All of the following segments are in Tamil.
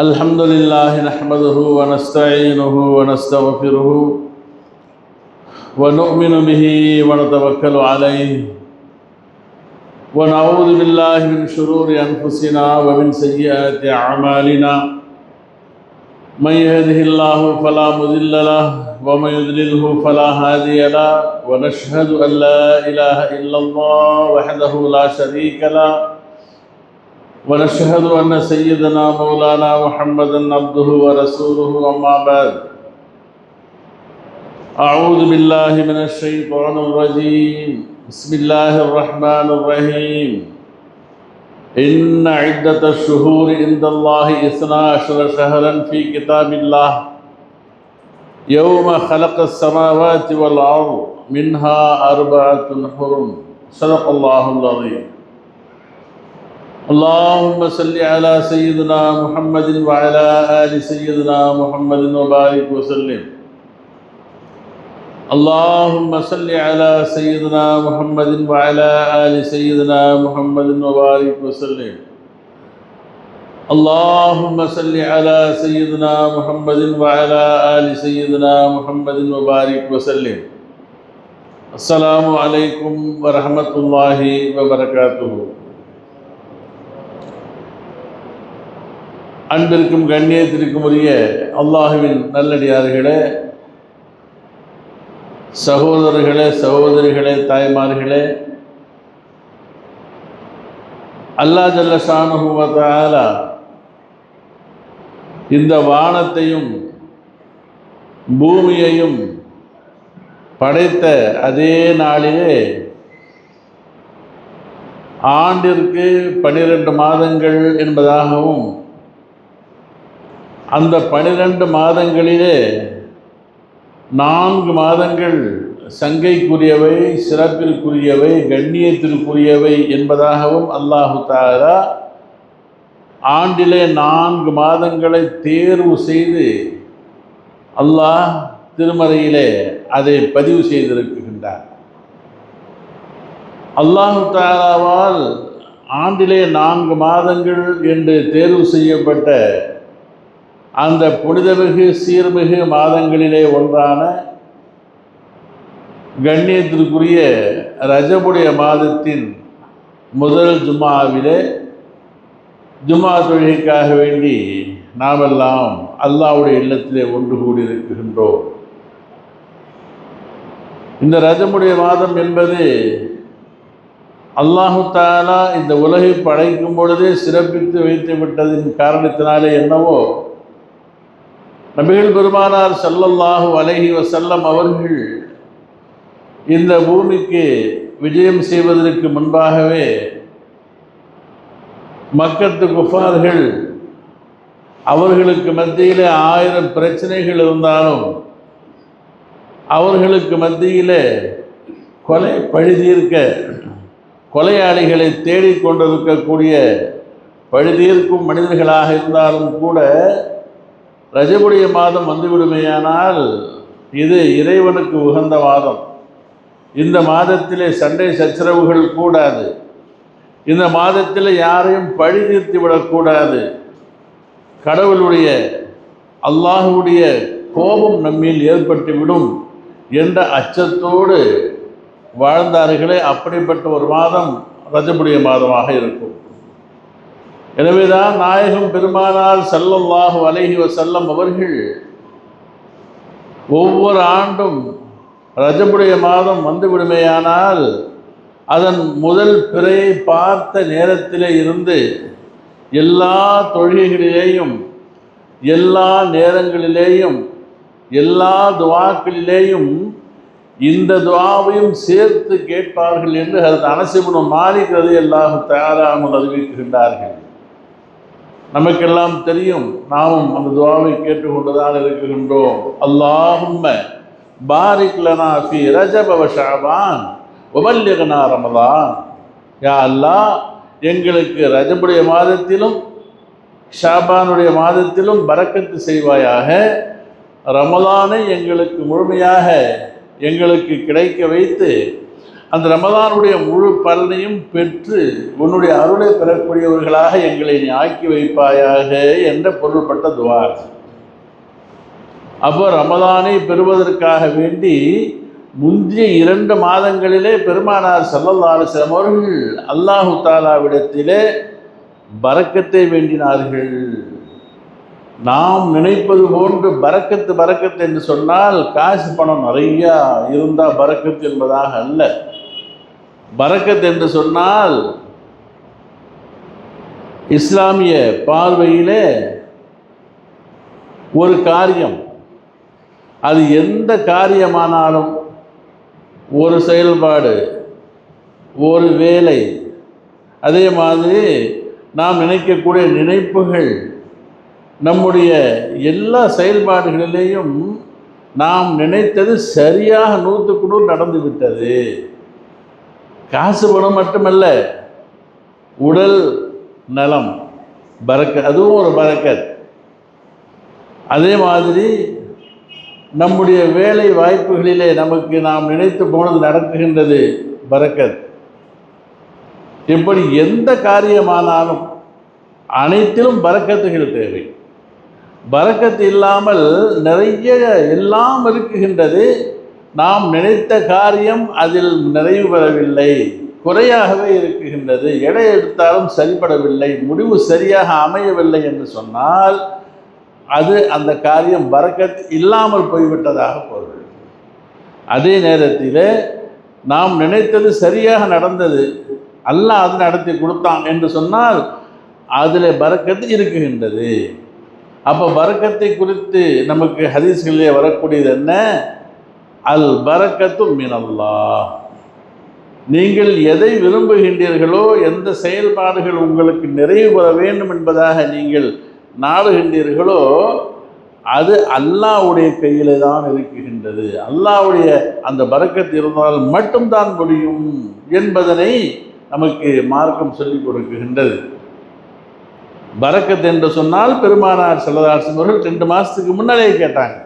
الحمد لله نحمده ونستعينه ونستغفره ونؤمن به ونتوكل عليه ونعوذ بالله من شرور أنفسنا ومن سيئات أعمالنا من يهده الله فلا مضل له ومن يضلله فلا هادي له ونشهد أن لا إله إلا الله وحده لا شريك له ونشهد أن سيدنا مولانا محمدا عبده ورسوله أما بعد. أعوذ بالله من الشيطان الرجيم. بسم الله الرحمن الرحيم. إن عدة الشهور عند الله إثنا عشر شهرا في كتاب الله. يوم خلق السماوات والأرض منها أربعة حرم. صدق الله العظيم. اللهم صل على سيدنا محمد وعلى آل سيدنا محمد وبارك وسلم. اللهم صل على سيدنا محمد وعلى آل سيدنا محمد وبارك وسلم. اللهم صل على سيدنا محمد وعلى آل سيدنا محمد وبارك وسلم. السلام عليكم ورحمة الله وبركاته. அன்பிற்கும் கண்ணியத்திற்கும் உரிய அல்லாஹுவின் நல்லடியார்களே சகோதரர்களே சகோதரிகளே தாய்மார்களே அல்லா ஜல்ல ஷானுவத்தால இந்த வானத்தையும் பூமியையும் படைத்த அதே நாளிலே ஆண்டிற்கு பனிரெண்டு மாதங்கள் என்பதாகவும் அந்த பனிரெண்டு மாதங்களிலே நான்கு மாதங்கள் சங்கைக்குரியவை சிறப்பிற்குரியவை கண்ணியத்திற்குரியவை என்பதாகவும் அல்லாஹு தாரா ஆண்டிலே நான்கு மாதங்களை தேர்வு செய்து அல்லாஹ் திருமறையிலே அதை பதிவு செய்திருக்கின்றார். அல்லாஹு தாராவால் ஆண்டிலே நான்கு மாதங்கள் என்று தேர்வு செய்யப்பட்ட அந்த புனிதமிகு சீர்மிகு மாதங்களிலே ஒன்றான கண்ணியத்திற்குரிய ரஜபுடைய மாதத்தின் முதல் ஜும்மாவிலே ஜும்மா தொழுகைக்காக வேண்டி நாமெல்லாம் அல்லாவுடைய இல்லத்திலே ஒன்று கூடியிருக்கின்றோம். இந்த ரஜமுடைய மாதம் என்பது அல்லாஹு தாலா இந்த உலகை படைக்கும் பொழுதே சிறப்பித்து வைத்து விட்டதின் காரணத்தினாலே என்னவோ நபிகள் பெருமானார் சல்லல்லாஹு அலஹி வசல்லம் அவர்கள் இந்த பூமிக்கு விஜயம் செய்வதற்கு முன்பாகவே மக்கத்து குஃபார்கள் அவர்களுக்கு மத்தியில் ஆயிரம் பிரச்சனைகள் இருந்தாலும் அவர்களுக்கு மத்தியில் கொலை பழுதீர்க்க கொலையாளிகளை தேடிக்கொண்டிருக்கக்கூடிய பழுதீர்க்கும் மனிதர்களாக இருந்தாலும் கூட ரஜபுடைய மாதம் வந்துவிடுமையானால் இது இறைவனுக்கு உகந்த மாதம். இந்த மாதத்திலே சண்டை சச்சரவுகள் கூடாது. இந்த மாதத்தில் யாரையும் பழி தீர்த்து விடக்கூடாது. கடவுளுடைய அல்லாஹுடைய கோபம் நம்மில் ஏற்பட்டுவிடும் என்ற அச்சத்தோடு வாழ்ந்தார்களே அப்படிப்பட்ட ஒரு மாதம் ரஜபுடைய மாதமாக இருக்கும். எனவேதான் நாயகம் பெருமானால் செல்லல்லாஹு அலைஹி வசல்லம் அவர்கள் ஒவ்வொரு ஆண்டும் ரஜபுடைய மாதம் வந்துவிடுமேயானால் அதன் முதல் பிறையை பார்த்த நேரத்திலே இருந்து எல்லா தொழுகைகளிலேயும் எல்லா நேரங்களிலேயும் எல்லா துவாக்களிலேயும் இந்த துவாவையும் சேர்த்து கேட்பார்கள் என்று அது அனசிபுரம் மாறிக்கிறது எல்லாம் தயாராமல் அறிவிக்கின்றார்கள். நமக்கெல்லாம் தெரியும் நாமும் அந்த துவாவை கேட்டுக்கொண்டுதான் இருக்கின்றோம். அல்லாஹும்ம பாரிக் லனா ஃபி ரஜபவ ஷாபான் உபல்யகனா ரமதான் ரமலான். யா அல்லாஹ் எங்களுக்கு ரஜபுடைய மாதத்திலும் ஷாபானுடைய மாதத்திலும் பறக்கத்து செய்வாயாக. ரமலானை எங்களுக்கு முழுமையாக எங்களுக்கு கிடைக்க வைத்து அந்த ரமதானுடைய முழு பலனையும் பெற்று உன்னுடைய அருளை பெறக்கூடியவர்களாக எங்களை நீ ஆக்கி வைப்பாயாக என்ற பொருள்பட்ட துவா. அப்போ ரமதானை பெறுவதற்காக வேண்டி முந்தைய இரண்டு மாதங்களிலே பெருமானார் சல்லல்லாஹு அவர்கள் அல்லாஹு தாலாவிடத்திலே பறக்கத்தை வேண்டினார்கள். நாம் நினைப்பது போன்று பறக்கத்து பறக்கத்து என்று சொன்னால் காசு பணம் நிறையா இருந்தால் பறக்கத்து என்பதாக அல்ல. பரக்கத் என்று சொன்னால் இஸ்லாமிய பார்வையிலே ஒரு காரியம். அது எந்த காரியமானாலும் ஒரு செயல்பாடு ஒரு வேலை அதே மாதிரி நாம் நினைக்கக்கூடிய நினைப்புகள் நம்முடைய எல்லா செயல்பாடுகளிலேயும் நாம் நினைத்தது சரியாக நூற்றுக்கு நூறு நடந்துவிட்டது. காசு பணம் மட்டுமல்ல உடல் நலம் பறக்க அதுவும் ஒரு பறக்கத் அதே மாதிரி நம்முடைய வேலை வாய்ப்புகளிலே நமக்கு நாம் நினைத்து போனது நடக்குகின்றது பறக்கத் இப்படி எந்த காரியமானாலும் அனைத்திலும் பறக்கத்துகள் தேவை. பறக்கத்து இல்லாமல் நிறைய எல்லாம் இருக்குகின்றது நாம் நினைத்த காரியம் அதில் நிறைவு பெறவில்லை குறையாகவே இருக்குகின்றது. எடை எடுத்தாலும் சரிபடவில்லை. முடிவு சரியாக அமையவில்லை என்று சொன்னால் அது அந்த காரியம் பறக்கத் இல்லாமல் போய்விட்டதாக பொருள். அதே நேரத்தில் நாம் நினைத்தது சரியாக நடந்தது. அல்ல அது நடத்தி கொடுத்தான் என்று சொன்னால் அதில் பறக்கத்து இருக்குகின்றது. அப்போ பறக்கத்தை குறித்து நமக்கு ஹதீஸ்களிலே வரக்கூடியது என்ன? அல் பரக்கத்து மினல்லா நீங்கள் எதை விரும்புகின்றீர்களோ எந்த செயல்பாடுகள் உங்களுக்கு நிறைவு பெற வேண்டும் என்பதாக நீங்கள் நாடுகின்றீர்களோ அது அல்லாவுடைய கையிலே தான் இருக்குகின்றது அல்லாவுடைய அந்த பறக்கத்து இருந்தால் மட்டும்தான் முடியும் என்பதனை நமக்கு மார்க்கம் சொல்லிக் கொடுக்குகின்றது பறக்கத்து என்று சொன்னால் பெருமானார் செல்லதாசன் அவர்கள் ரெண்டு மாதத்துக்கு முன்னாலே கேட்டாங்க.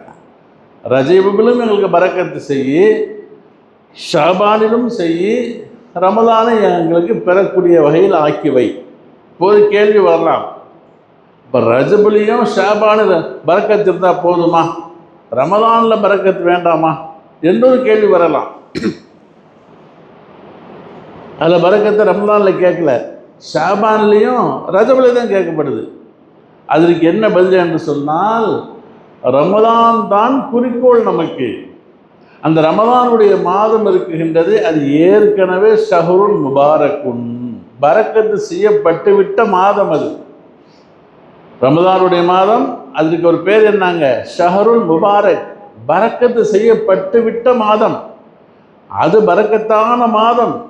ரஜீபிலும் எங்களுக்கு பறக்கத்து செய்யி ஷாபானிலும் செய்யி ரமலானை எங்களுக்கு பெறக்கூடிய வகையில் ஆக்கிவை இப்போது கேள்வி வரலாம். இப்போ ரஜபுலியும் ஷாபானு பறக்கத்து இருந்தால் போதுமா? ரமலானில் பறக்கத்து வேண்டாமா? என்றொரு கேள்வி வரலாம். அதில் பறக்கத்தை ரமலானில் கேட்கல. ஷாபான்லேயும் ரஜபுலி தான் கேட்கப்படுது. அதற்கு என்ன பதில் என்று சொன்னால் ரமதான் தான் குறிக்கோள் நமக்கு. அந்த ரமதானுடைய மாதம் இருக்குகின்றது அது ஏற்கனவே ஷஹருன் முபாரக்குன். பறக்கத்து செய்யப்பட்டு விட்ட மாதம் அது. ரமதானுடைய மாதம் அதுக்கு ஒரு பேர் என்னங்க? ஷஹருல் முபாரக். பறக்கத்து செய்யப்பட்டு விட்ட மாதம். அது பறக்கத்தான மாதம்.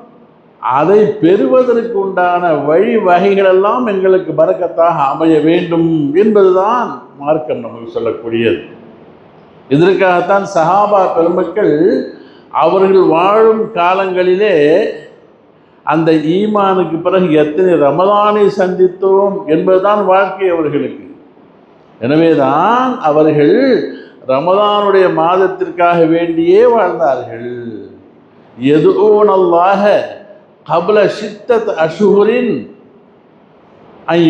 அதை பெறுவதற்கு உண்டான வழி வகைகளெல்லாம் எங்களுக்கு பறக்கத்தாக அமைய வேண்டும் என்பதுதான் மார்க்கம் நமக்கு சொல்லக்கூடியது. இதற்காகத்தான் சஹாபா பெருமக்கள் அவர்கள் வாழும் காலங்களிலே அந்த ஈமானுக்கு பிறகு எத்தனை ரமதானை சந்தித்தோம் என்பதுதான் வாழ்க்கை அவர்களுக்கு. எனவேதான் அவர்கள் ரமதானுடைய மாதத்திற்காக வேண்டியே வாழ்ந்தார்கள். எதுவோனல்லாக கபல சித்தத் அஷுகுரின்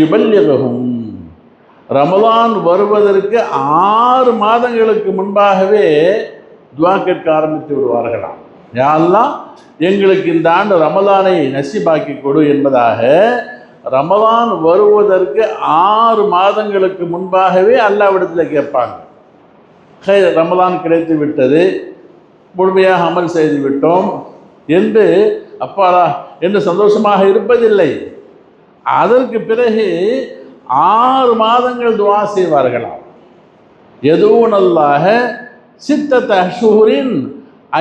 இவல்யகம் ரமலான் வருவதற்கு ஆறு மாதங்களுக்கு முன்பாகவே துவா கேட்க ஆரம்பித்து விடுவார்களாம். யாரெல்லாம் எங்களுக்கு இந்த ஆண்டு ரமலானை நசிபாக்கி கொடு என்பதாக ரமலான் வருவதற்கு ஆறு மாதங்களுக்கு முன்பாகவே அல்லாவிடத்தில் கேட்பாங்க. ஹே ரமலான் கிடைத்து விட்டது முழுமையாக அமல் செய்து விட்டோம் என்று அப்பாடா என்று சந்தோஷமாக இருப்பதில்லை. அதற்கு பிறகு ஆறு மாதங்கள் துவா செய்வார்களாம். எதுவும் நல்லாக சித்தத்தை அஷூரின்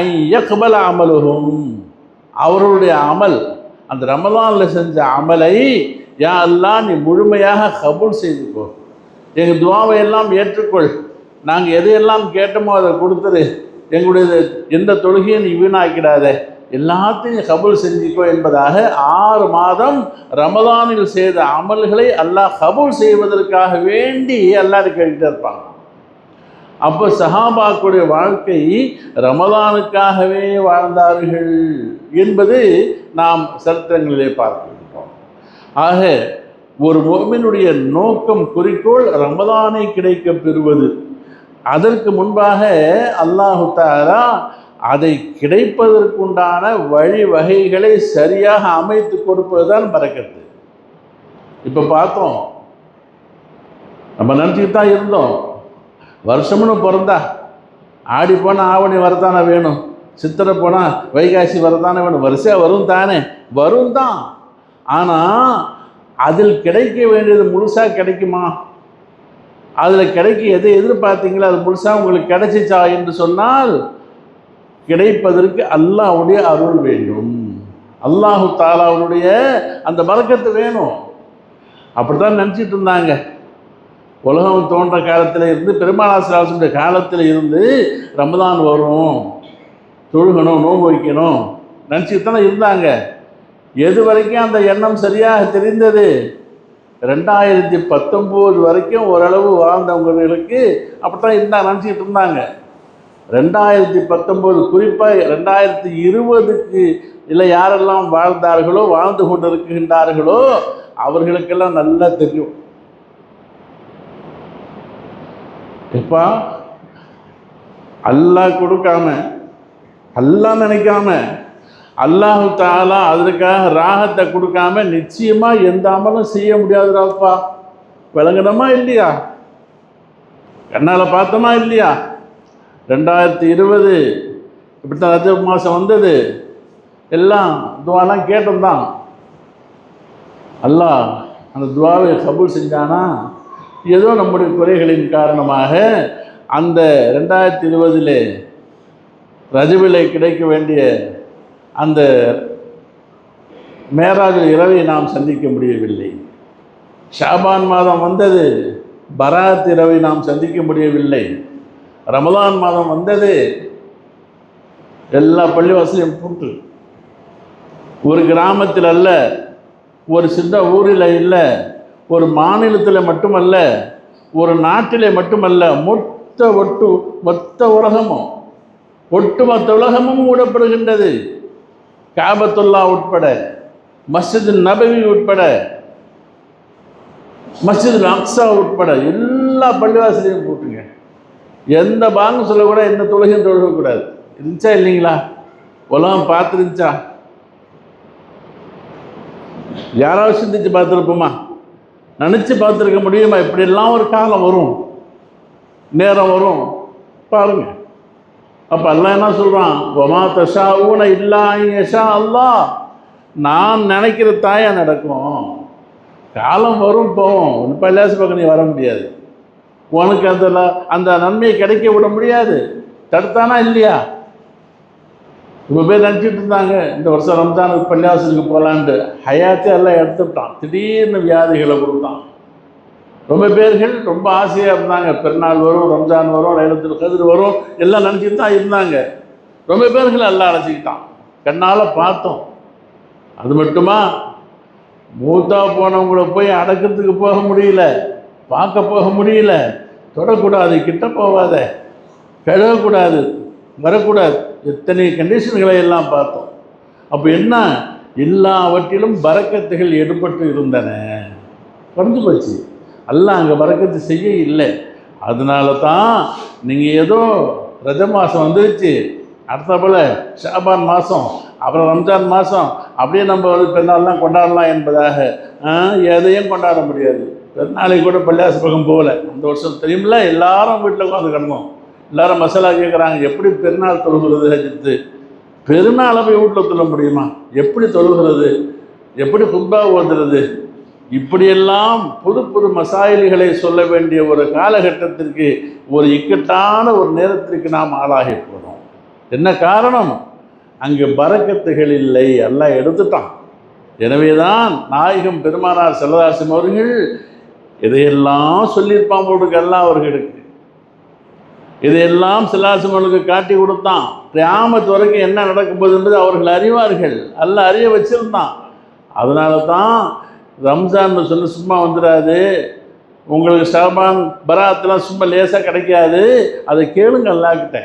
ஐ யக்பல அமலுகும் அவர்களுடைய அமல் அந்த ரமலானில் செஞ்ச அமலை யா எல்லாம் நீ முழுமையாக கபூல் செய்துக்கோ. எங்கள் துவாவை எல்லாம் ஏற்றுக்கொள். நாங்கள் எதையெல்லாம் கேட்டோமோ அதை கொடுத்துரு எங்களுடைய எந்த தொழுகையும் நீ வீணாக்கிடாதே. எல்லாத்தையும் கபுல் செஞ்சுக்கோ என்பதாக ஆறு மாதம் ரமதானில் செய்த அமல்களை அல்லாஹ் கபுல் செய்வதற்காக வேண்டி அல்லாஹ் கேட்டுட்டு இருப்பாங்க. அப்போ சஹாபாக்குடைய வாழ்க்கை ரமதானுக்காகவே வாழ்ந்தார்கள் என்பது நாம் சரித்திரங்களிலே பார்க்கின்றோம் ஆக ஒரு மோமினுடைய நோக்கம் குறிக்கோள் ரமதானை கிடைக்க பெறுவது. அதற்கு முன்பாக அல்லாஹு தாரா அதை கிடைப்பதற்குண்டான வழிவகைகளை சரியாக அமைத்து கொடுப்பது தான் பறக்கத்து. இப்போ பார்த்தோம். நம்ம நினச்சிக்கிட்டு தான் இருந்தோம். வருஷம்னு பிறந்தா ஆடி போனால் ஆவணி வரதானே வேணும். சித்திரை போனால் வைகாசி வரதானே வேணும். வரிசையாக வரும் தானே. வரும் தான். ஆனால் அதில் கிடைக்க வேண்டியது முழுசாக கிடைக்குமா? அதில் கிடைக்க எதை எதிர்பார்த்தீங்களோ அது முழுசாக உங்களுக்கு கிடைச்சிச்சா என்று சொன்னால் கிடைப்பதற்கு அல்லாஹுடைய அருள் வேண்டும். அல்லாஹு தாலாவுடைய அந்த பறக்கத்து வேணும். அப்படி தான் நினச்சிட்டு இருந்தாங்க. உலகம் தோன்ற காலத்தில் இருந்து பெருமாளாசிராசனுடைய காலத்தில் இருந்து ரமதான் வரும். தொழுகணும் நோன்பு வைக்கணும். நினச்சிட்டு தானே இருந்தாங்க. எது வரைக்கும் அந்த எண்ணம் சரியாக தெரிந்தது? ரெண்டாயிரத்தி பத்தொம்போது வரைக்கும் ஓரளவு வாழ்ந்தவங்களுக்கு அப்படித்தான் இருந்தாங்க நினச்சிக்கிட்டு இருந்தாங்க. ரெண்டாயிரத்தி பத்தொம்போது குறிப்பாக ரெண்டாயிரத்தி இருபதுக்கு இல்லை யாரெல்லாம் வாழ்ந்தார்களோ வாழ்ந்து கொண்டிருக்கின்றார்களோ அவர்களுக்கெல்லாம் நல்லா தெரியும். இப்போ அல்லாஹ் கொடுக்காம அல்லாஹ் நினைக்காம அல்லாஹு தாலா அதற்காக ராகத்தை கொடுக்காம நிச்சயமா எந்த அமலும் செய்ய முடியாதுடாப்பா. விளங்கணுமா இல்லையா? கண்ணால் பார்த்தோமா இல்லையா? ரெண்டாயிரத்தி இருபது இப்படித்தான் ரஜப் மாதம் வந்தது. எல்லாம் துவாலாம் கேட்டோம் தான் அல்லாஹ் அந்த துவாவை கபூல் செஞ்சானா? ஏதோ நம்முடைய குறைகளின் காரணமாக அந்த ரெண்டாயிரத்தி இருபதில் ரஜவிலை கிடைக்க வேண்டிய அந்த மேராஜ் இரவை நாம் சந்திக்க முடியவில்லை. ஷாபான் மாதம் வந்தது பராத் இரவை நாம் சந்திக்க முடியவில்லை. ரமலான் மாதம் வந்தது. எல்லா பள்ளிவாசலையும் பூட்டு. ஒரு கிராமத்தில் அல்ல ஒரு சின்ன ஊரில் இல்லை ஒரு மாநிலத்தில் மட்டுமல்ல ஒரு நாட்டிலே மட்டுமல்ல மொத்த ஒட்டு மொத்த உலகமும் ஒட்டுமொத்த உலகமும் மூடப்படுகின்றது. காபத்துல்லா உட்பட மஸ்ஜித் நபவி உட்பட மஸ்ஜித் அக்ஸா உட்பட எல்லா பள்ளிவாசலையும் கூட்டு எந்த பாங்கு சொல்லக்கூட எந்த தொழுகையும் தொழுகக்கூடாது இருந்துச்சா இல்லைங்களா? உலகம் பார்த்துருந்துச்சா? யாராவது சிந்திச்சு பார்த்துருப்போமா? நினச்சி பார்த்துருக்க முடியுமா? இப்படியெல்லாம் ஒரு காலம் வரும். நேரம் வரும். பாருங்க. அப்போ அல்லாஹ் என்ன சொல்கிறான் ஒமா தஷா ஊன இல்லா யஷா அல்லா நான் நினைக்கிற தாயா நடக்கும். காலம் வரும் போவோம் இப்போ பள்ளியாசு பக்கம் நீ வர முடியாது. உனக்கு அதில் அந்த நன்மையை கிடைக்க விட முடியாது. தடுத்தானா இல்லையா? ரொம்ப பேர் நினச்சிட்டு இருந்தாங்க இந்த வருஷம் ரம்ஜானுக்கு பள்ளியாசலுக்கு போகலான்ட்டு ஹயாத்தே எல்லாம் எடுத்துட்டான். திடீர்னு வியாதிகளை கொடுத்தான். ரொம்ப பேர்கள் ரொம்ப ஆசையாக இருந்தாங்க. பெருநாள் வரும் ரம்ஜான் வரும் லைலத்தில் கதிர் வரும் எல்லாம் நினச்சிட்டு தான் இருந்தாங்க. ரொம்ப பேர்கள் எல்லாம் அழைச்சிக்கிட்டான் கண்ணால் பார்த்தோம். அது மட்டுமா? மூத்தா போனவங்கள போய் அடக்கிறதுக்கு போக முடியல. பார்க்க போக முடியல. தொடக்கூடாது கிட்ட போகாத. கழுவக்கூடாது வரக்கூடாது. எத்தனை கண்டிஷன்களை எல்லாம் பார்த்தோம். அப்போ என்ன? எல்லாவற்றிலும் பறக்கத்துகள் ஏற்பட்டு இருந்தன. குறைஞ்சு போச்சு. எல்லாம் அங்கே பறக்கத்து செய்ய இல்லை. அதனால தான் நீங்கள் ஏதோ ரஜ மாதம் வந்துருச்சு. அடுத்த போல் ஷாபான் மாதம் அப்புறம் ரம்ஜான் மாதம் அப்படியே நம்ம வந்து பெருநாள்லாம் கொண்டாடலாம் என்பதாக ஆ, எதையும் கொண்டாட முடியாது. நாளைக்கு கூட பள்ளியாசு பக்கம் போகல. அந்த வருஷம் தெரியுமில்ல? எல்லாரும் வீட்டில் உட்காந்து கிடந்தோம். எல்லாரும் மசாலா கேட்குறாங்க எப்படி பெருநாள் தொழுகிறது? அஜித்து பெருநாளை போய் வீட்டில் தொழ முடியுமா? எப்படி தொழுகிறது? எப்படி குப்பா ஓதுறது? இப்படியெல்லாம் புது புது மசாயில்களை சொல்ல வேண்டிய ஒரு காலகட்டத்திற்கு ஒரு இக்கட்டான ஒரு நேரத்திற்கு நாம் ஆளாகி போகிறோம் என்ன காரணம்? அங்கு பறக்கத்துகள் இல்லை. எல்லாம் எடுத்துட்டான். எனவே தான் நாயகம் பெருமானார் செல்லதாசம் அவர்கள் இதையெல்லாம் சொல்லியிருப்பான் போட்டுக்கு எல்லாம் அவர்களுக்கு இதையெல்லாம் சிலாசம் காட்டி கொடுத்தான். கிராமத்து வரைக்கும் என்ன நடக்கும் போது என்பது அவர்கள் அறிவார்கள். அல்ல அறிய வச்சிருந்தான். அதனால தான் ரம்ஜான் சொல்லி சும்மா வந்துடாது உங்களுக்கு ஷாபான் பராத்தெல்லாம் சும்மா லேசாக கிடைக்காது. அதை கேளுங்க அல்லாக்கிட்ட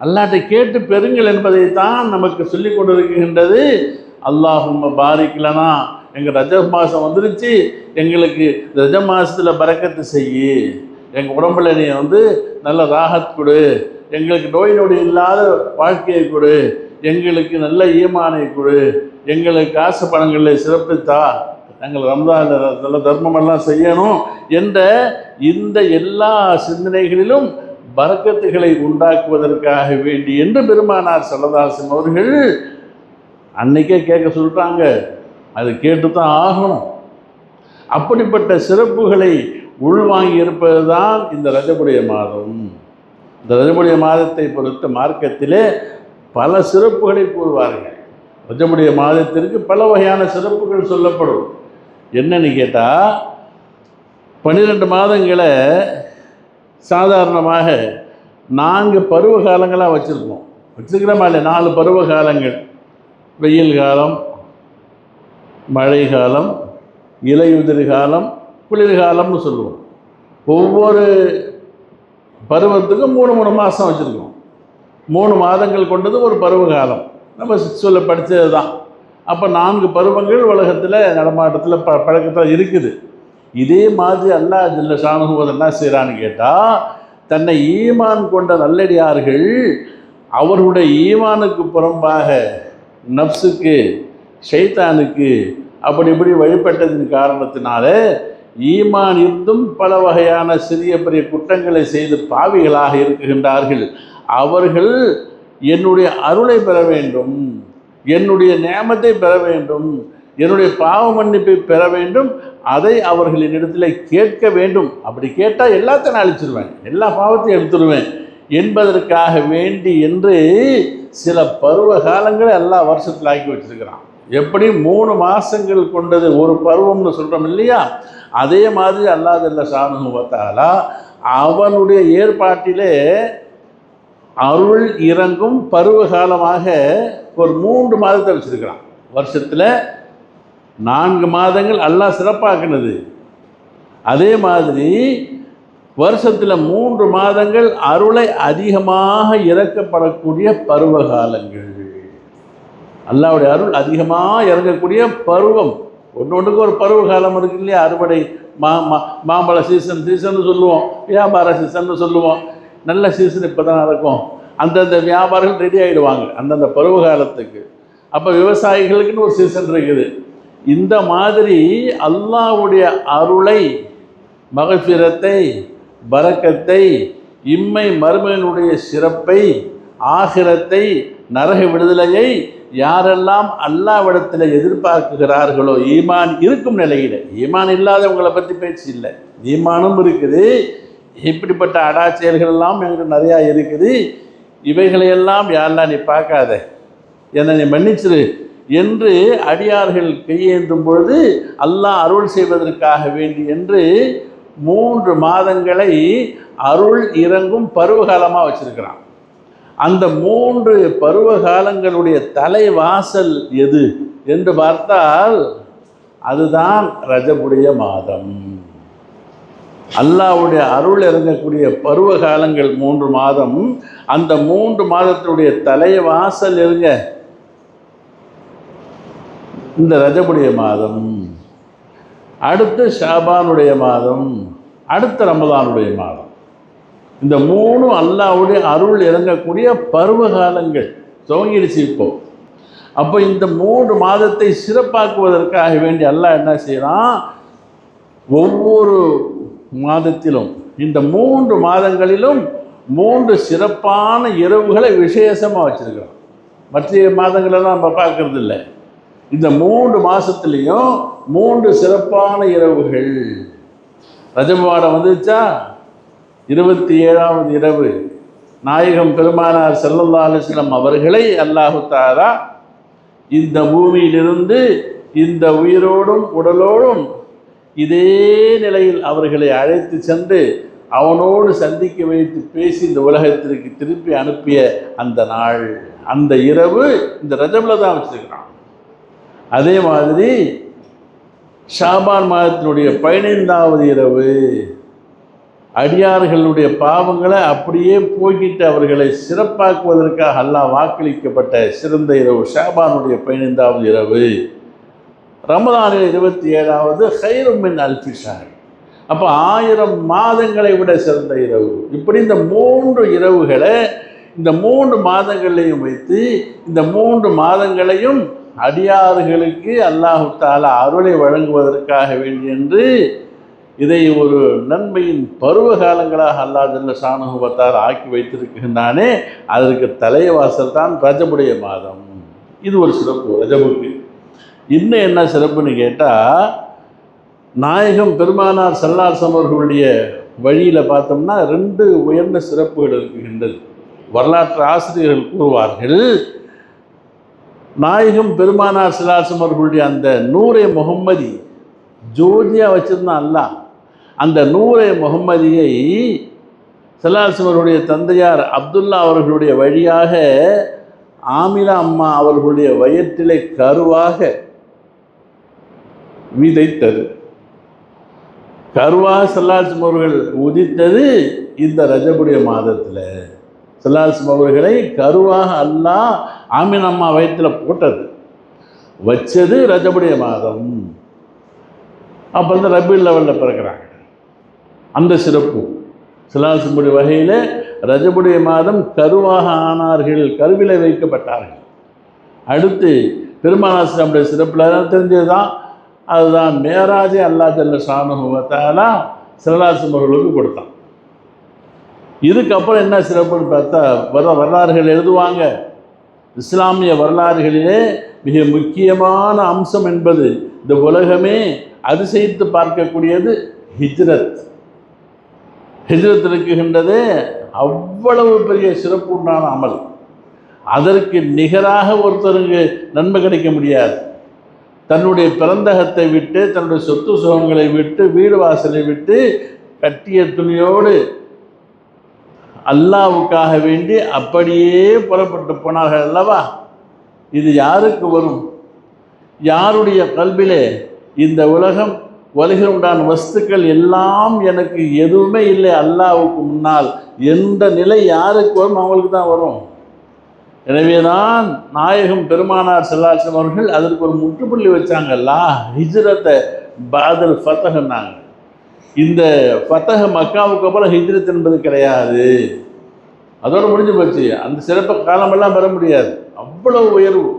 அல்லாட்ட கேட்டு பெறுங்கள் என்பதை தான் நமக்கு சொல்லி கொண்டிருக்கின்றது. அல்லாஹும் பாரிக்கலனா எங்கள் ரஜ மாதம் வந்துருச்சு எங்களுக்கு ரஜ மாதத்தில் பறக்கத்து செய்யி எங்கள் உடம்புல நீ வந்து நல்ல ராகத் கொடு எங்களுக்கு நோய் நொடி இல்லாத வாழ்க்கையை கொடு எங்களுக்கு நல்ல ஈமானை கொடு எங்களுக்கு காசு பணங்களில் சிறப்பித்தா நாங்கள் ரம்ஜான் நல்ல தர்மமெல்லாம் செய்யணும் என்ற இந்த எல்லா சிந்தனைகளிலும் பறக்கத்துகளை உண்டாக்குவதற்காக வேண்டி என்று பெருமானார் சல்லதாசன் அவர்கள் அன்னைக்கே கேட்க சொல்லிட்டாங்க. அது கேட்டு தான் ஆகணும். அப்படிப்பட்ட சிறப்புகளை உள்வாங்கி இருப்பது தான் இந்த ரஜபுடைய மாதம். இந்த ரஜபுடைய மாதத்தை பொறுத்த மார்க்கத்திலே பல சிறப்புகளை கூறுவார்கள். ரஜமுடைய மாதத்திற்கு பல வகையான சிறப்புகள் சொல்லப்படும். என்னன்னு கேட்டால் பன்னிரெண்டு மாதங்களை சாதாரணமாக நான்கு பருவ காலங்களாக வச்சுருக்கோம் வச்சுருக்கிறோமா இல்லை நாலு பருவ காலங்கள் வெயில் காலம் மழை காலம் இலையுதிர் காலம் குளிர்காலம்னு சொல்லுவோம். ஒவ்வொரு பருவத்துக்கும் மூணு மூணு மாதம் வச்சுருக்கோம். மூணு மாதங்கள் கொண்டது ஒரு பருவ காலம் நம்ம சொல்ல படித்தது தான். அப்போ நான்கு பருவங்கள் உலகத்தில் நடமாட்டத்தில் ப பழக்கத்தில் இருக்குது. இதே மாதிரி அல்லாஹ் ஜில்ல ஷானுகுவது என்ன செய்கிறான்னு கேட்டால் தன்னை ஈமான் கொண்ட நல்லடியார்கள் அவர்களுடைய ஈமானுக்கு புறம்பாக நப்சுக்கு ஷைத்தானுக்கு அப்படி இப்படி வழிபட்டதின் காரணத்தினால ஈமான் இருந்தும் பல வகையான சிறிய பெரிய குற்றங்களை செய்து பாவிகளாக இருக்குகின்றார்கள். அவர்கள் என்னுடைய அருளை பெற வேண்டும் என்னுடைய நேமத்தை பெற வேண்டும் என்னுடைய பாவ மன்னிப்பை பெற வேண்டும் அதை அவர்களின் இடத்துல கேட்க வேண்டும். அப்படி கேட்டால் எல்லாத்தையும் நான் அழிச்சிருவேன் எல்லா பாவத்தையும் எடுத்துருவேன் என்பதற்காக வேண்டி என்று சில பருவ காலங்களை எல்லா வருஷத்தில் ஆக்கி வச்சிருக்கிறான். எப்படி மூணு மாதங்கள் கொண்டது ஒரு பருவம்னு சொல்கிறோம் இல்லையா? அதே மாதிரி அல்லாதல்ல சாமி பார்த்தாலா அவனுடைய ஏற்பாட்டிலே அருள் இறங்கும் பருவ காலமாக ஒரு மூன்று மாதத்தை வச்சுருக்கிறான். வருஷத்தில் நான்கு மாதங்கள் அல்லா சிறப்பாக்குனது. அதே மாதிரி வருஷத்தில் மூன்று மாதங்கள் அருளை அதிகமாக இறக்கப்படக்கூடிய பருவ காலங்கள். அல்லாவுடைய அருள் அதிகமாக இறங்கக்கூடிய பருவம். ஒன்று ஒன்றுக்கு ஒரு பருவ காலம் இருக்கு இல்லையா? அறுவடை மா மா மாம்பழ சீசன் சீசன் சொல்லுவோம். வியாபார சீசன் சொல்லுவோம். நல்ல சீசன் இப்போ தான் நடக்கும். அந்தந்த வியாபாரிகள் ரெடி ஆகிடுவாங்க அந்தந்த பருவ காலத்துக்கு. அப்போ விவசாயிகளுக்குன்னு ஒரு சீசன் இருக்குது. இந்த மாதிரி அல்லாவுடைய அருளை மகப்பிரத்தை வரக்கத்தை இம்மை மருமையினுடைய சிறப்பை ஆகிரத்தை நரக விடுதலையை யாரெல்லாம் அல்லாவிடத்தில் எதிர்பார்க்குகிறார்களோ ஈமான் இருக்கும் நிலையில் ஈமான் இல்லாதவங்களை பற்றி பேச்சு இல்லை ஈமானும் இருக்குது இப்படிப்பட்ட அடாச்செயல்கள் எல்லாம் எங்களுக்கு நிறையா இருக்குது இவைகளையெல்லாம் யாரெல்லாம் நீ பார்க்காத. என்னை நீ மன்னிச்சிரு என்று அடியார்கள் கையேந்தும் பொழுது அல்லாஹ் அருள் செய்வதற்காக வேண்டி என்று மூன்று மாதங்களை அருள் இறங்கும் பருவகாலமாக வச்சுருக்கிறான். அந்த மூன்று பருவ காலங்களுடைய தலைவாசல் எது என்று பார்த்தால் அதுதான் ரஜபுடைய மாதம். அல்லாவுடைய அருள் இறங்கக்கூடிய பருவ காலங்கள் மூன்று மாதம். அந்த மூன்று மாதத்தினுடைய தலைவாசல் இருங்க இந்த ரஜபுடைய மாதம். அடுத்து ஷாபானுடைய மாதம். அடுத்த ரமதானுடைய மாதம். இந்த மூணும் அல்லாவுடைய அருள் இறங்கக்கூடிய பருவ காலங்கள் துவங்கிடுச்சு இப்போ. அப்போ இந்த மூன்று மாதத்தை சிறப்பாக்குவதற்காக வேண்டி அல்லாஹ் என்ன செய்கிறான் ஒவ்வொரு மாதத்திலும் இந்த மூன்று மாதங்களிலும் மூன்று சிறப்பான இரவுகளை விசேஷமாக வச்சுருக்கிறோம் மற்ற மாதங்களெல்லாம் நம்ம பார்க்கறது இல்லை இந்த மூன்று மாதத்துலேயும் மூன்று சிறப்பான இரவுகள். ரஜபாடம் வந்துச்சா இருபத்தி ஏழாவது இரவு நாயகம் பெருமானார் செல்லல்லா அலிஸ்லம் அவர்களை அல்லாஹு தாரா இந்த பூமியிலிருந்து இந்த உயிரோடும் உடலோடும் இதே நிலையில் அவர்களை அழைத்து சென்று அவனோடு சந்திக்க வைத்து பேசி இந்த உலகத்திற்கு திருப்பி அனுப்பிய அந்த நாள். அந்த இரவு இந்த ரஜமில் தான் வச்சுருக்கிறான். அதே மாதிரி ஷாபான் மாதத்தினுடைய பதினைந்தாவது இரவு அடியார்களுடைய பாவங்களை அப்படியே போக்கிட்டு அவர்களை சிறப்பாக்குவதற்காக அல்லாஹ் வாக்களிக்கப்பட்ட சிறந்த இரவு ஷாபானுடைய பதினைந்தாவது இரவு. ரமதானில் இருபத்தி ஏழாவது ஹைருமின் அல்பிஷார் அப்போ ஆயிரம் மாதங்களை விட சிறந்த இரவு. இப்படி இந்த மூன்று இரவுகளை இந்த மூன்று மாதங்களையும் வைத்து இந்த மூன்று மாதங்களையும் அடியார்களுக்கு அல்லாஹு தாலா அருளை வழங்குவதற்காக வேண்டி என்று இதை ஒரு நன்மையின் பருவ காலங்களாக அல்லா ஜல்ல சாணுகுவத்தால் ஆக்கி வைத்திருக்கின்றானே அதற்கு தலைவாசல் தான் ரஜபுடைய மாதம். இது ஒரு சிறப்பு ரஜபுக்கு. இன்னும் என்ன சிறப்புன்னு கேட்டால் நாயகம் பெருமானார் சல்லாசம் அவர்களுடைய வழியில் பார்த்தோம்னா ரெண்டு உயர்ந்த சிறப்புகள் இருக்கின்றது. வரலாற்று ஆசிரியர்கள் கூறுவார்கள் நாயகம் பெருமானார் சிலாசம் அவர்களுடைய அந்த நூரை முகம்மதி ஜோதியாக வச்சுருந்தான் அல்லாஹ். அந்த நூரை முகம்மதியை சல்லாசம் தந்தையார் அப்துல்லா அவர்களுடைய வழியாக ஆமிலா அம்மா அவர்களுடைய வயிற்றிலே கருவாக விதைத்தது. கருவாக சல்லாசம் அவர்கள் உதித்தது இந்த ரஜபுடைய மாதத்தில். சல்லாசம் அவர்களை கருவாக அல்லாஹ் ஆமின் அம்மா வயிற்றில் போட்டது. வச்சது ரஜபுடைய மாதம். அப்போ வந்து ரபி லெவலில் பிறக்கிறாங்க. அந்த சிறப்பு. சிலாசிம்புடைய வகையில் ரஜபுடைய மாதம் கருவாக ஆனார்கள் கருவில வைக்கப்பட்டார்கள். அடுத்து பெருமானாசிரமுடைய சிறப்பில் தெரிஞ்சது தான் அதுதான் மேராஜே அல்லா ஜல்ல ஷானுவத்தாலா சிலலாசம் அவர்களுக்கு கொடுத்தான். இதுக்கப்புறம் என்ன சிறப்புன்னு பார்த்தா வர வரலாறுகள் எழுதுவாங்க. இஸ்லாமிய வரலாறுகளிலே மிக முக்கியமான அம்சம் என்பது இந்த உலகமே அதிசயித்து பார்க்கக்கூடியது ஹிஜ்ரத். ஹிஜ்ரத் இருக்குகின்றதே அவ்வளவு பெரிய சிறப்பு உண்டான அமல். அதற்கு நிகராக ஒருத்தருக்கு நன்மை கிடைக்க முடியாது. தன்னுடைய பிறந்தகத்தை விட்டு தன்னுடைய சொத்து சுகங்களை விட்டு வீடு வாசலை விட்டு கட்டிய துணியோடு அல்லாவுக்காக வேண்டி அப்படியே புறப்பட்டு போனார்கள் அல்லவா? இது யாருக்கு வரும்? யாருடைய கல்விலே இந்த உலகம் உலகில் உண்டான வஸ்துக்கள் எல்லாம் எனக்கு எதுவுமே இல்லை. அல்லாவுக்கு முன்னால் எந்த நிலை யாருக்கு வரும்? அவங்களுக்கு தான் வரும். எனவே தான் நாயகம் பெருமானார் செல்லாசம் அவர்கள் அதற்கு ஒரு முற்றுப்புள்ளி வச்சாங்கல்லா ஹிஜ்ரத்தை பாதல் ஃபத்தகன்னாங்க இந்த ஃபத்தக மக்காவுக்கு அப்புறம் ஹிஜ்ரத் என்பது கிடையாது. அதோடு முடிஞ்சு போச்சு. அந்த சிறப்பு காலமெல்லாம் பெற முடியாது. அவ்வளவு உயர்வு.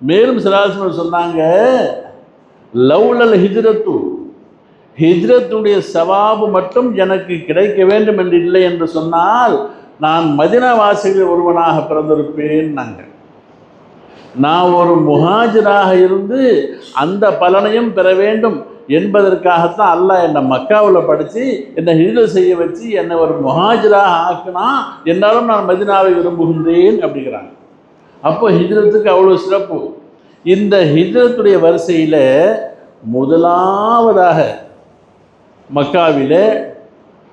மேலும் சிலாசம் சொன்னாங்க லவ்லல் ஹிஜ்ரத்து ஹிஜ்ரத்துடைய சவாபு மட்டும் எனக்கு கிடைக்க வேண்டும் என்று இல்லை என்று சொன்னால் நான் மதினா ஒருவனாக பிறந்திருப்பேன் நாங்கள். நான் ஒரு முஹாஜராக இருந்து அந்த பலனையும் பெற வேண்டும் என்பதற்காகத்தான் அல்லாஹ் என்னை மக்காவில் படித்து என்னை ஹிஜ்ரத் செய்ய வச்சு என்னை ஒரு முஹாஜராக ஆக்குனா என்னாலும் நான் மதினாவை விரும்புகின்றேன் அப்படிங்கிறாங்க. அப்போ ஹிஜ்ரத்துக்கு அவ்வளோ சிறப்பு. இந்த ஹிஜ்ரத்துடைய வரிசையில் முதலாவதாக மக்காவில்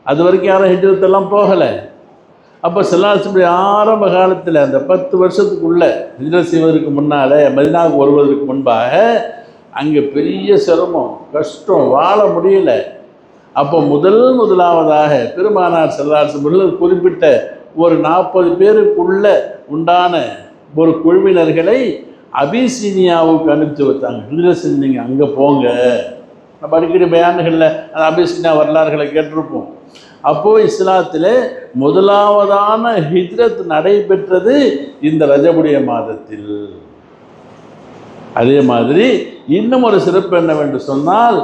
அது வரைக்கும் யாரும் ஹிஜ்ரத்தெல்லாம் போகலை. அப்போ செல்லாசுடைய ஆரம்ப காலத்தில் அந்த பத்து வருஷத்துக்குள்ளே ஹிஜ்ரத் செய்வதற்கு முன்னால் மதினாவுக்கு வருவதற்கு முன்பாக அங்கே பெரிய சிரமம் கஷ்டம் வாழ முடியல. அப்போ முதல் முதலாவதாக பெருமானார் செல்லாசு குறிப்பிட்ட ஒரு நாற்பது பேருக்குள்ள உண்டான ஒரு குழுவினர்களை அபிசீனியாவுக்கு அனுப்பிச்சு வைத்தாங்க. ஹிஜ்ரத் செஞ்சீங்க அங்கே போங்க. நம்ம அடிக்கடி பயான்களில் அந்த அபிசீனியா வரலாறுகளை கேட்டிருப்போம். அப்போது இஸ்லாத்தில் முதலாவதான ஹிஜ்ரத் நடைபெற்றது இந்த ரஜபுடைய மாதத்தில். அதே மாதிரி இன்னும் ஒரு சிறப்பு என்னவென்று சொன்னால்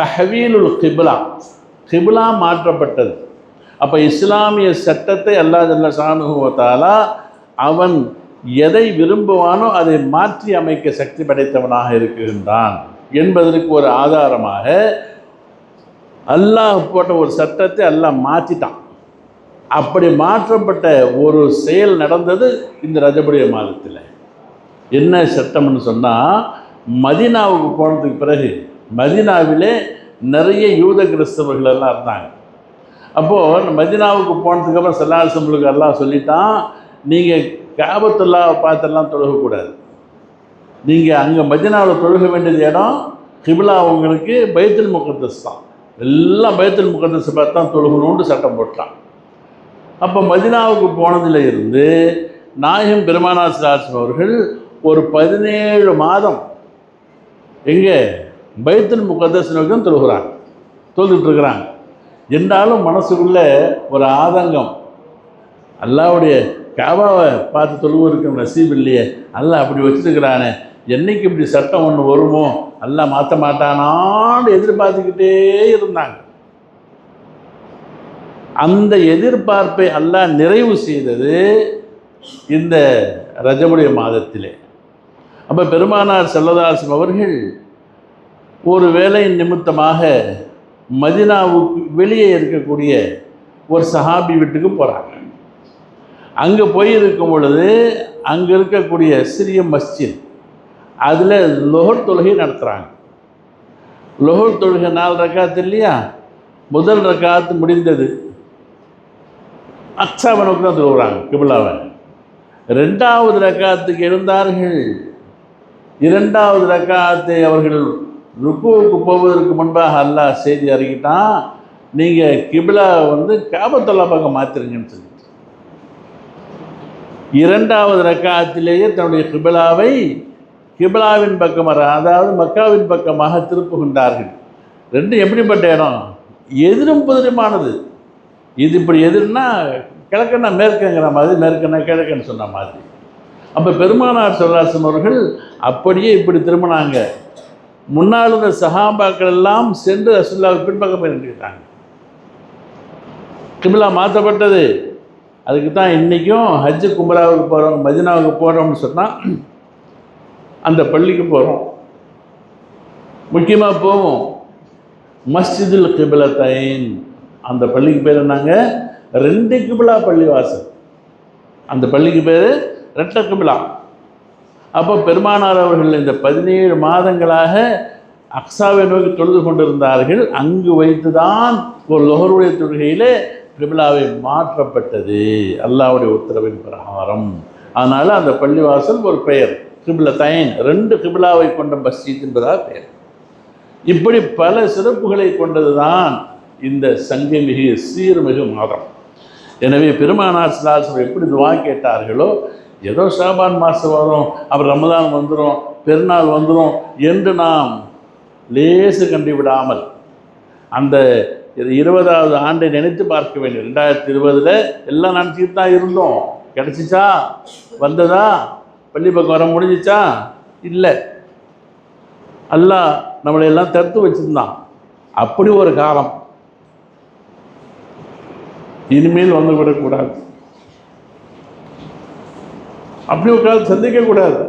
தஹவீலுல் கிபிலா கிபிலா மாற்றப்பட்டது. அப்போ இஸ்லாமிய சட்டத்தை அல்லா ஜல்ல சானுகுவத்தாலா அவன் எதை விரும்புவானோ அதை மாற்றி அமைக்க சக்தி படைத்தவனாக இருக்கின்றான். என்பதற்கு ஒரு ஆதாரமாக அல்லாஹ் போட்ட ஒரு சட்டத்தை அல்லாஹ் மாற்றிட்டான் அப்படி மாற்றப்பட்ட ஒரு செயல் நடந்தது இந்த ரஜபுடைய மாதத்தில். என்ன சட்டம்னு சொன்னால் மதினாவுக்கு போனதுக்கு பிறகு மதினாவிலே நிறைய யூத கிறிஸ்தவர்கள் எல்லாம் இருந்தாங்க. அப்போது மதினாவுக்கு போனதுக்கப்புறம் அப்புறம் எல்லாம் சொல்லிட்டான் நீங்கள் காபத்துல்லாவை பார்த்தெல்லாம் தொழுகக்கூடாது. நீங்கள் அங்கே மதினாவில் தொழுக வேண்டியது இடம் கிபிலா அவங்களுக்கு பயத்தில் முகத்தஸ் தான். எல்லாம் பயத்தில் முகத்தஸ் பார்த்து தான் தொழுகணும்னு சட்டம் போட்டான். அப்போ மதினாவுக்கு போனதில் இருந்து நாயகம் பெருமானாசிராசன் அவர்கள் ஒரு பதினேழு மாதம் எங்கே பைத்துல் முகத்தஸ் நோக்கம் தொழுகிறாங்க தொழுதுட்டுருக்குறாங்க என்றாலும் மனசுக்குள்ளே ஒரு ஆதங்கம். அல்லாவுடைய காபாவை பார்த்து தொழுவதற்கு நசீப் இல்லையே அல்ல அப்படி வச்சுருக்கிறானே என்னைக்கு இப்படி சட்டம் ஒன்று வருமோ? எல்லாம் மாற்ற மாட்டானான்னு எதிர்பார்த்துக்கிட்டே இருந்தாங்க. அந்த எதிர்பார்ப்பை எல்லாம் நிறைவு செய்தது இந்த ரஜமுடைய மாதத்திலே. அப்போ பெருமானார் செல்லதாசம் அவர்கள் ஒரு வேலை நிமித்தமாக மதினாவுக்கு வெளியே இருக்கக்கூடிய ஒரு சஹாபி வீட்டுக்கு போகிறாங்க அங்கே போயிருக்கும் பொழுது அங்கே இருக்கக்கூடிய சிறிய மஸ்ஜித் அதில் லொஹர் தொழுகை நடத்துகிறாங்க லொஹர் தொழுகை நாலு ரக்காத்து இல்லையா? முதல் ரக்காத்து முடிந்தது. அக்ஸாவை நோக்கி தான் தொழுகிறாங்க கிபிலாவை. ரெண்டாவது ரக்காத்துக்கு எழுந்தார்கள். இரண்டாவது ரக்காத்தை அவர்கள் ருக்குவுக்கு போவதற்கு முன்பாக அல்லாஹ் செய்தி அறிக்கிட்டான் நீங்கள் கிபிலா வந்து காபத்தல்லா பக்கம் மாற்றிருங்கன்னு சொல்லி இரண்டாவது ரக்காத்திலேயே தன்னுடைய கிபிலாவை கிபிலாவின் பக்கமாக அதாவது மக்காவின் பக்கமாக திருப்புகின்றார்கள். ரெண்டும் எப்படிப்பட்ட இடம்? எதிரும் புதிருமானது. இது இப்படி எதிர்னா கிழக்குன்னா மேற்குங்கிற மாதிரி மேற்குன்னா கிழக்குன்னு சொன்ன மாதிரி. அப்போ பெருமானார் சொல்லாசம் அவர்கள் அப்படியே இப்படி திரும்பினாங்க. முன்னால் இருந்த சஹாபாக்கள் எல்லாம் சென்று ரசுல்லாவை பின்பக்கம் போய் நின்றுக்கிட்டாங்க. கிபிலா மாற்றப்பட்டது. அதுக்கு தான் இன்றைக்கும் ஹஜ்ஜு கும்பலாவுக்கு போகிறோம் மதினாவுக்கு போகிறோம்னு சொன்னால் அந்த பள்ளிக்கு போகிறோம் முக்கியமாக போவோம். மஸ்ஜிதுல் கிபிலத்தைன். அந்த பள்ளிக்கு பேர் என்னங்க? ரெண்டு கிபிலா பள்ளிவாசல். அந்த பள்ளிக்கு பேர் ரெட்ட கிபிலா. அப்போ பெருமானார் அவர்கள் இந்த பதினேழு மாதங்களாக அக்ஸாவை நோக்கி தொழுது கொண்டிருந்தார்கள். அங்கு வைத்து தான் ஒரு லொஹருடைய தொழுகையிலே கிபிலாவை மாற்றப்பட்டது. அல்லாவுடைய உத்தரவின் பிரகாரம். அதனால் அந்த பள்ளிவாசல் ஒரு பெயர். கிபிலத்தைன் ரெண்டு கிபிலாவை கொண்ட மஸ்ஜித் என்பதாக பெயர். இப்படி பல சிறப்புகளை கொண்டது தான் இந்த சங்கமிகு சீர்மிகு மாதம். எனவே பெருமானார் சிலாசர் எப்படி துவா கேட்டார்களோ ஏதோ ஷாபான் மாதம் வரும் அப்புறம் ரமதான் வந்துடும் பெருநாள் வந்துடும் என்று நாம் லேசு கண்டு விடாமல் அந்த இது இருபதாவது ஆண்டை நினைத்து பார்க்க வேண்டும். ரெண்டாயிரத்தி இருபதில் எல்லாம் நினச்சிக்கிட்டு தான் இருந்தோம். கிடச்சிச்சா? வந்ததா? பள்ளி பக்கம் வர முடிஞ்சிச்சா? இல்லை. அல்லாஹ் நம்மளை எல்லாம் தடுத்து வச்சுருந்தான். அப்படி ஒரு காலம். இனிமேல் வந்து விடக்கூடாது அப்படி ஒரு காலம் சந்திக்கக்கூடாது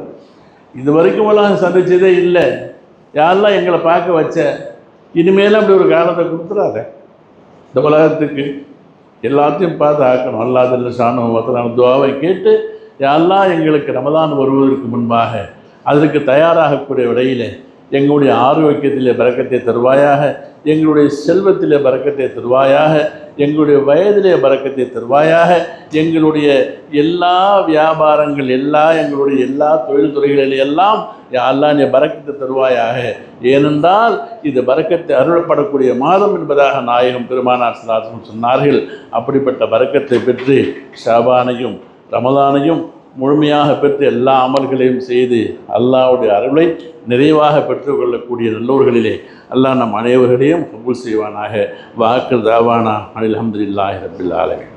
இது வரைக்கும் எல்லாம் சந்திச்சதே இல்லை. யாரெல்லாம் எங்களை பார்க்க வச்ச இனிமேலும் அப்படி ஒரு காலத்தை கொடுத்துடாத இந்த உலகத்துக்கு எல்லாத்தையும் பார்த்து ஆக்கணும். அல்லாதில்ல சாணம் வத்தனான துவாவை கேட்டு யாரெல்லாம் எங்களுக்கு ரமதான் வருவதற்கு முன்பாக அதற்கு தயாராகக்கூடிய விடையில் எங்களுடைய ஆரோக்கியத்திலே பறக்கத்தை தருவாயாக எங்களுடைய செல்வத்திலே பறக்கத்தை தருவாயாக எங்களுடைய வயதிலே பறக்கத்தை தருவாயாக எங்களுடைய எல்லா வியாபாரங்கள் எல்லா எங்களுடைய எல்லா தொழில்துறைகளில் எல்லாம் யாரெல்லாம் நீ பறக்கத்தை தருவாயாக. ஏனென்றால் இது பறக்கத்தை அருளப்படக்கூடிய மாதம் என்பதாக நாயகம் பெருமானார் சலாசம் சொன்னார்கள். அப்படிப்பட்ட பறக்கத்தை பெற்று ஷாபானையும் ரமதானையும் முழுமையாக பெற்று எல்லா அமல்களையும் செய்து அல்லாவுடைய அருளை நிறைவாக பெற்றுக்கொள்ளக்கூடிய நல்லோர்களிலே அல்லாஹ் நம் அனைவர்களையும் கபூல் செய்வானாக. வாக்கு தாவானா அனில் அஹமதுல்லாஹி ரபில் ஆலமின்.